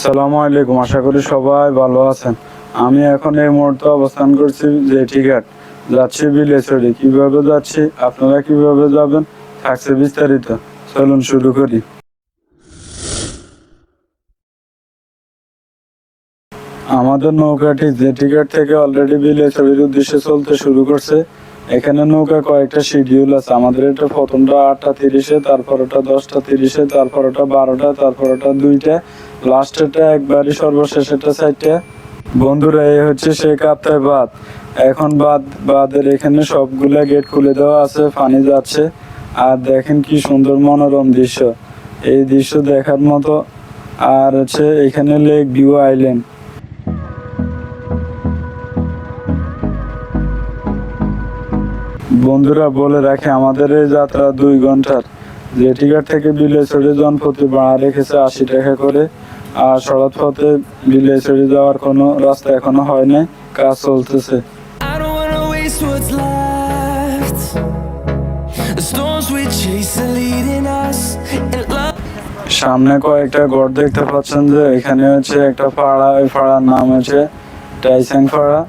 আসসালামু আলাইকুম, আশা করি সবাই ভালো আছেন। আমি এখন এই মুহূর্তে অবস্থান করছি জেটিঘাট যাচ্ছি বিলেছড়ি কীভাবে যাচ্ছি, আপনারা কীভাবে যাবেন, থাকছে বিস্তারিত। চলুন শুরু করি। আমাদের নৌকাটি জেটিঘাট থেকে অলরেডি বিলেছড়ির উদ্দেশ্যে চলতে শুরু করছে। এখানে নৌকা কয়েকটা শিডিউল আছে। আমাদের এটা প্রথমটা আটটা তিরিশে তারপর ওটা দশটা তিরিশে তারপর ওটা বারোটা তারপর ওটা দুইটা। লাস্টেরটা একবারই সর্বশেষ এটা চারটে। বন্ধুরা, এই হচ্ছে সেই কাপ্তায় বাদ এখন বাদ বাদের এখানে সবগুলা গেট খুলে দেওয়া আছে, পানি যাচ্ছে। আর দেখেন কি সুন্দর মনোরম দৃশ্য। এই দৃশ্য দেখার মতো। আর হচ্ছে এখানে লেক ভিউ আইল্যান্ড বন্ধুরা বলে রাখে আমাদের এই যাত্রা দুই ঘণ্টার। জেটিঘাট থেকে বিলেছড়ি জনপ্রতি ভাড়া রেখেছে আশি টাকা করে আর সড়ক পথে বিলেছড়ি যাওয়ার কোনো রাস্তা এখনও হয় নাই কাজ চলতেছে. সামনে কয়েকটা ঘর দেখতে পাচ্ছেন যে এখানে হচ্ছে একটা পাড়া ওই পাড়ার নাম হচ্ছে টাইসাং পাড়া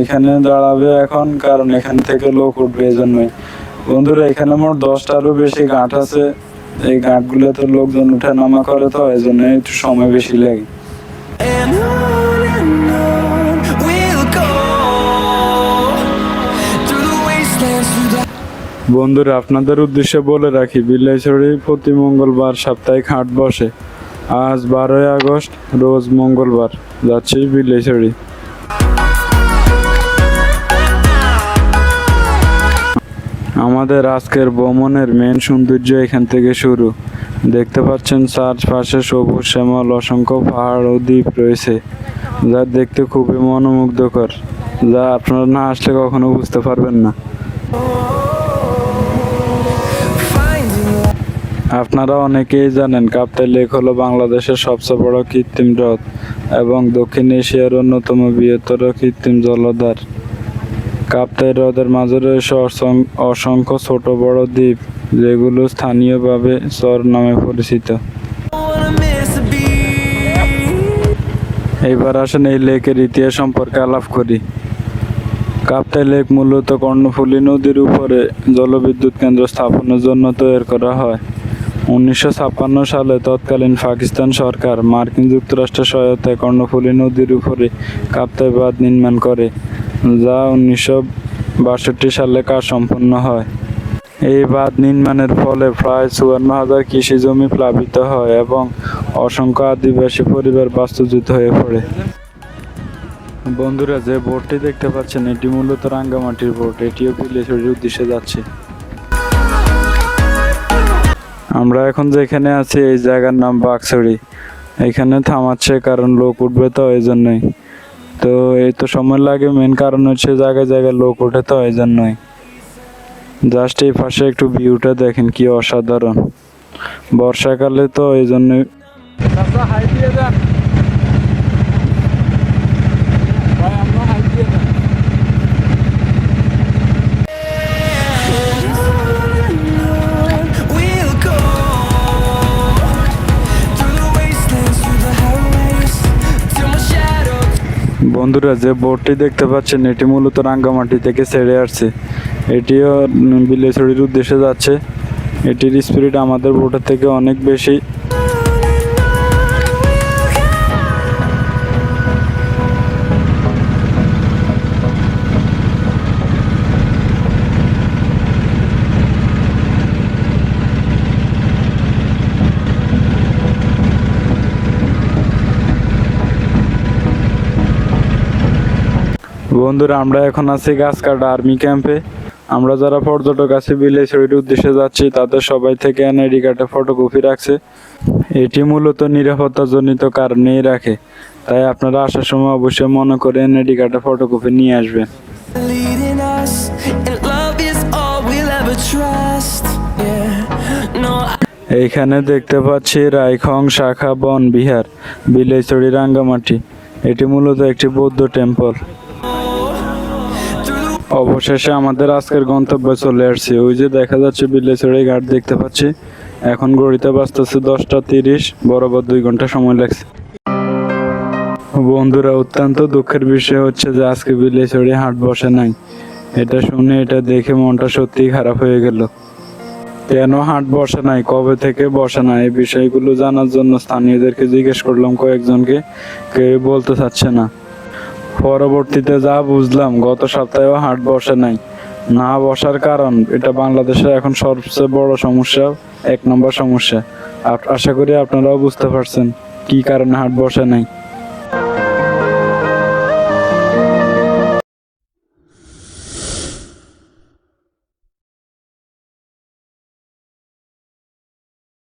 এখানে দাঁড়াবে এখন, কারণ এখান থেকে লোক উঠবে এই জন্যই। বন্ধুরা, এখানে মোট দশটারও বেশি ঘাট আছে। এই ঘাটগুলোতে লোকজন উঠে নামা করে তো, এই জন্য একটু সময় বেশি লাগে। বন্ধুরা, আপনাদের উদ্দেশ্যে বলে রাখি বিলাইছড়ি প্রতি মঙ্গলবার সাপ্তাহিক হাট বসে। আজ বারোই আগস্ট, রোজ মঙ্গলবার। যাচ্ছি বিলাইছড়ি আমাদের আজকের ভ্রমণের মেন সৌন্দর্য এখান থেকে শুরু। দেখতে পাচ্ছেন চারপাশে সবুজ শ্যামল, অসংখ্য পাহাড় ও দ্বীপ রয়েছে, যা দেখতে খুবই মনোমুগ্ধকর, যা আপনারা না আসলে কখনো বুঝতে পারবেন না। আপনারা অনেকেই জানেন, কাপ্তাই লেক হলো বাংলাদেশের সবচেয়ে বড় কৃত্রিম হ্রদ এবং দক্ষিণ এশিয়ার অন্যতম বৃহত্তর কৃত্রিম জলাধার। কাপ্তাই হ্রদের মাঝে রয়েছে অসংখ্য ছোট বড় দ্বীপ, যেগুলো স্থানীয়ভাবে চর নামে পরিচিত. এইবার আসেন এই লেকের ইতিহাস সম্পর্কে আলাপ করি। কাপ্তাই লেক মূলত কর্ণফুলী নদীর উপরে জলবিদ্যুৎ কেন্দ্র স্থাপনের জন্য তৈরি করা হয়। উনিশশো ছাপ্পান্ন সালে তৎকালীন পাকিস্তান সরকার মার্কিন যুক্তরাষ্ট্রের সহায়তায় কর্ণফুলী নদীর উপরে কাপ্তাই বাঁধ নির্মাণ করে। যা উনিশশো বাষট্টি সালে কাজ সম্পন্ন হয়। এই বাঁধ নির্মাণের ফলে প্রায় চুয়ান্ন হাজার কৃষি জমি প্লাবিত হয় এবং অসংখ্য আদিবাসী পরিবার বাস্তুচ্যুত হয়ে পড়ে। বন্ধুরা, যে বোটটি দেখতে পাচ্ছেন, এটি মূলত রাঙ্গামাটির বোট এটিও পিলেছড়ির উদ্দেশ্যে যাচ্ছে। আমরা এখন যেখানে আছি, এই জায়গার নাম বাক্সড়ি। এখানে থামাচ্ছে কারণ লোক উঠবে তো এই জন্যই তো এই তো সময় লাগে মেন কারণ হচ্ছে জায়গায় জায়গায় লোক ওঠে তো, এই জন্যই। জাস্ট এই পাশে একটু ভিউটা দেখেন কি অসাধারণ। বর্ষাকালে তো এই জন্যই We'll বন্ধুরা, যে বোর্ডটি দেখতে পাচ্ছেন, এটি মূলত রাঙ্গামাটি থেকে ছেড়ে আসছে। এটিও বিলেছড়ির উদ্দেশ্যে যাচ্ছে। এটির স্পিরিট আমাদের বোটের থেকে অনেক বেশি। বন্ধুরা আমরা এখন আছি গাছকাটা আর্মি ক্যাম্পে। আমরা যারা পর্যটক আছি বিলেছড়ির উদ্দেশ্যে যাচ্ছি তাদের সবাই থেকে এনআইডি কার্ডে ফটোকপি রাখছে। এটি মূলত নিরাপত্তাজনিত কারণেই রাখে। তাই আপনারা আসার সময় অবশ্যই মনে করে এনআইডি কার্ডে ফটোকপি নিয়ে আসবেন। এইখানে দেখতে পাচ্ছি রাইখং শাখা বন বিহার বিলেছড়ি রাঙ্গামাটি। এটি মূলত একটি বৌদ্ধ টেম্পল। অবশেষে আমাদের আজকের গন্তব্যে চলে আসছি। ওই যে দেখা যাচ্ছে বিলেছড়ি ঘাট দেখতে পাচ্ছি। এখন ঘড়িতে বাঁচতেছে দশটা তিরিশ, বরাবর দুই ঘণ্টা সময় লাগছে। বন্ধুরা, অত্যন্ত দুঃখের বিষয় হচ্ছে যে আজকে বিলেছড়ি হাট বসে নাই। এটা শুনে, এটা দেখে মনটা সত্যিই খারাপ হয়ে গেল। কেন হাট বসে নাই? কবে থেকে বসে নাই? এই বিষয়গুলো জানার জন্য স্থানীয়দেরকে জিজ্ঞেস করলাম কয়েকজনকে। কেউ বলতে চাচ্ছে না। পরবর্তীতে যা বুঝলাম, গত সপ্তাহেও হাট বসে নাই। না বসার কারণ, এটা বাংলাদেশের এখন সবচেয়ে বড় সমস্যা, এক নম্বর সমস্যা। আশা করি আপনারাও বুঝতে পারছেন কি কারণে হাট বসে নাই।